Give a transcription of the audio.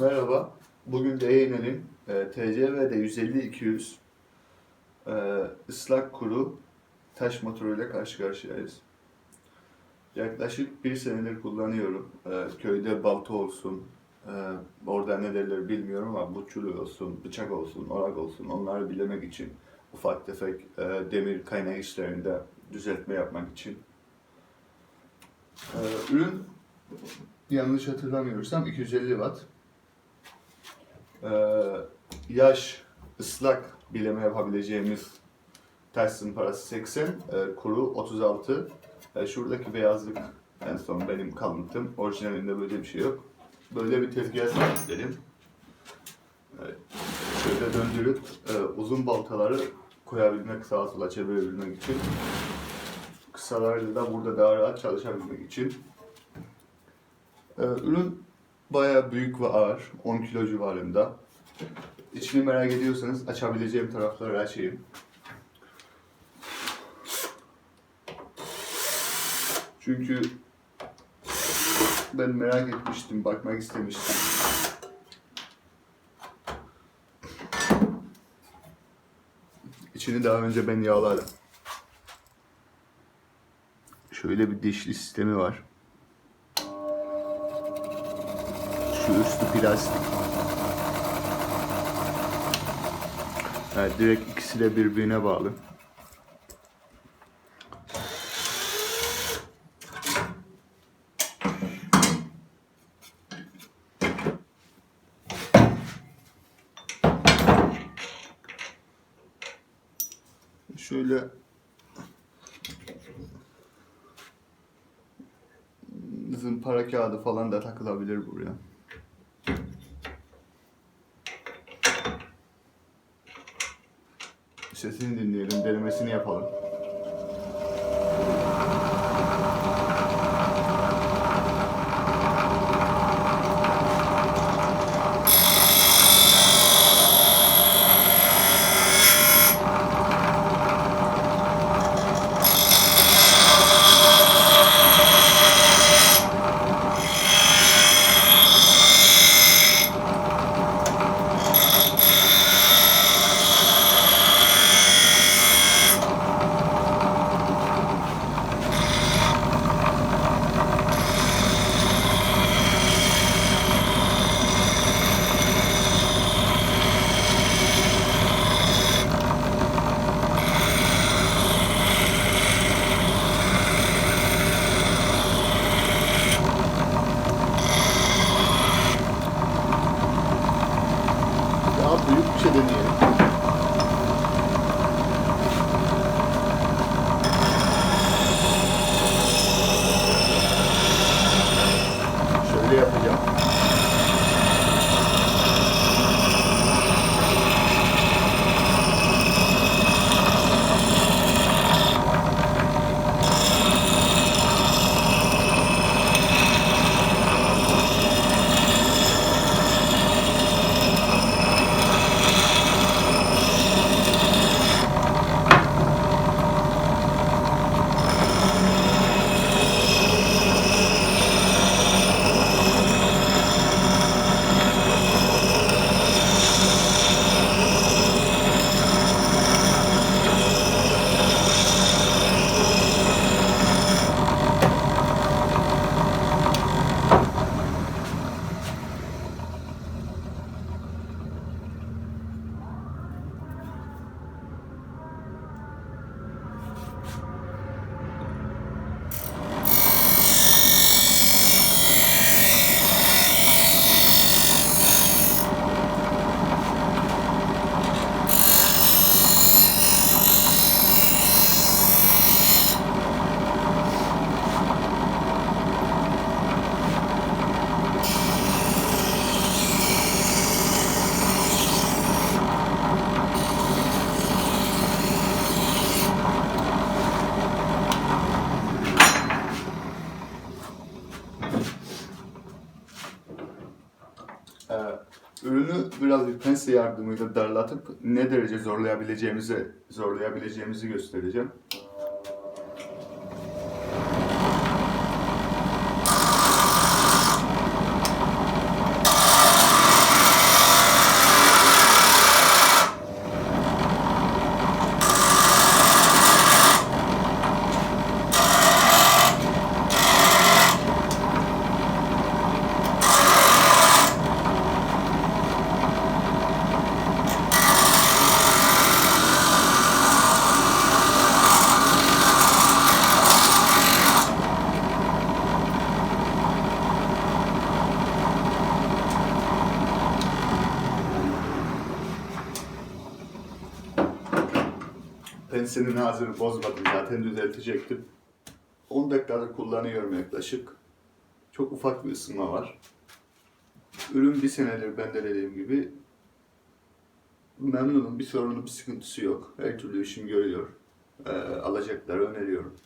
Merhaba. Bugün DYN'nin e, TCV'de 150-200 e, ıslak kuru taş motoruyla karşı karşıyayız. Yaklaşık bir senedir kullanıyorum. E, köyde balta olsun, e, orada ne derler bilmiyorum ama bu çulu olsun, bıçak olsun, orak olsun onları bilemek için ufak tefek e, demir kaynak işlerinde düzeltme yapmak için. E, ürün yanlış hatırlamıyorsam 250 watt. Ee, yaş, ıslak bileme yapabileceğimiz ters zımparası 80, e, kuru 36. E, şuradaki beyazlık en son benim kalıntım. Orijinalinde böyle bir şey yok. Böyle bir tezgah sahiplerim. Evet. Şöyle döndürüp e, uzun baltaları koyabilmek, sağa sola çevirebilmek için. Kısalarla da burada daha rahat çalışabilmek için. Ürün bayağı büyük ve ağır. 10 kilo civarında. İçini merak ediyorsanız açabileceğim tarafları açayım. Çünkü ben merak etmiştim, bakmak istemiştim. İçini daha önce ben yağladım. Şöyle bir dişli sistemi var. Şu üstü plastik. Evet, direkt ikisi de birbirine bağlı. Şöyle zımpara kağıdı falan da takılabilir buraya. Sesini dinleyelim, denemesini yapalım. Biraz bir pense yardımıyla darlatıp ne derece zorlayabileceğimizi zorlayabileceğimizi göstereceğim. Pensenin ağzını bozmadım zaten düzeltecektim. 10 dakikadır kullanıyorum yaklaşık. Çok ufak bir ısınma var. Ürün bir senedir ben de dediğim gibi memnunum. Bir sorunu, bir sıkıntısı yok. Her türlü işim görüyor. Ee, alacakları öneriyorum.